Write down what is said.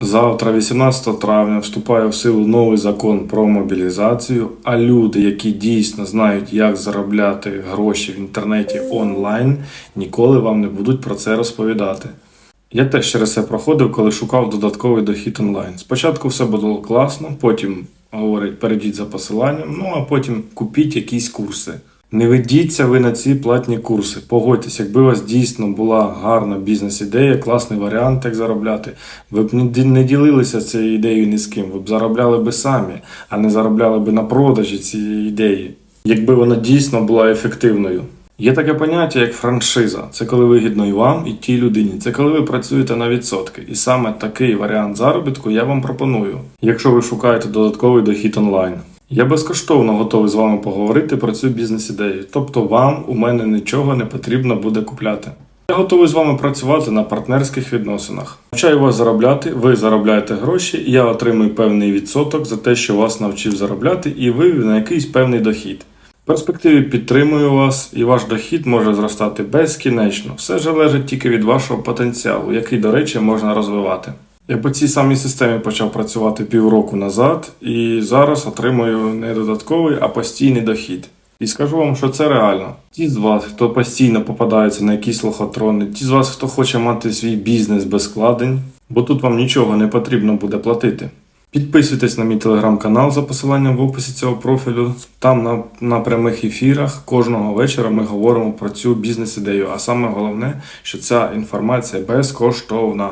Завтра, 18 травня, вступає в силу новий закон про мобілізацію, а люди, які дійсно знають, як заробляти гроші в інтернеті онлайн, ніколи вам не будуть про це розповідати. Я теж через це проходив, коли шукав додатковий дохід онлайн. Спочатку все було класно, потім говорить, перейдіть за посиланням, ну а потім купіть якісь курси. Не ведіться ви на ці платні курси. Погодьтесь, якби у вас дійсно була гарна бізнес-ідея, класний варіант, як заробляти, ви б не ділилися цією ідеєю ні з ким, ви б заробляли би самі, а не заробляли би на продажі цієї ідеї, якби вона дійсно була ефективною. Є таке поняття, як франшиза. Це коли вигідно і вам, і тій людині. Це коли ви працюєте на відсотки. І саме такий варіант заробітку я вам пропоную, якщо ви шукаєте додатковий дохід онлайн. Я безкоштовно готовий з вами поговорити про цю бізнес-ідею. Тобто вам у мене нічого не потрібно буде купляти. Я готовий з вами працювати на партнерських відносинах. Навчаю вас заробляти, ви заробляєте гроші, я отримую певний відсоток за те, що вас навчив заробляти, і ви на якийсь певний дохід. В перспективі підтримую вас, і ваш дохід може зростати безкінечно. Все залежить тільки від вашого потенціалу, який, до речі, можна розвивати. Я по цій самій системі почав працювати півроку назад, і зараз отримую не додатковий, а постійний дохід. І скажу вам, що це реально. Ті з вас, хто постійно попадається на якісь лохотрони, ті з вас, хто хоче мати свій бізнес без складень, бо тут вам нічого не потрібно буде платити. Підписуйтесь на мій телеграм-канал за посиланням в описі цього профілю. Там на, на прямих ефірах кожного вечора ми говоримо про цю бізнес-ідею. А саме головне, що ця інформація безкоштовна.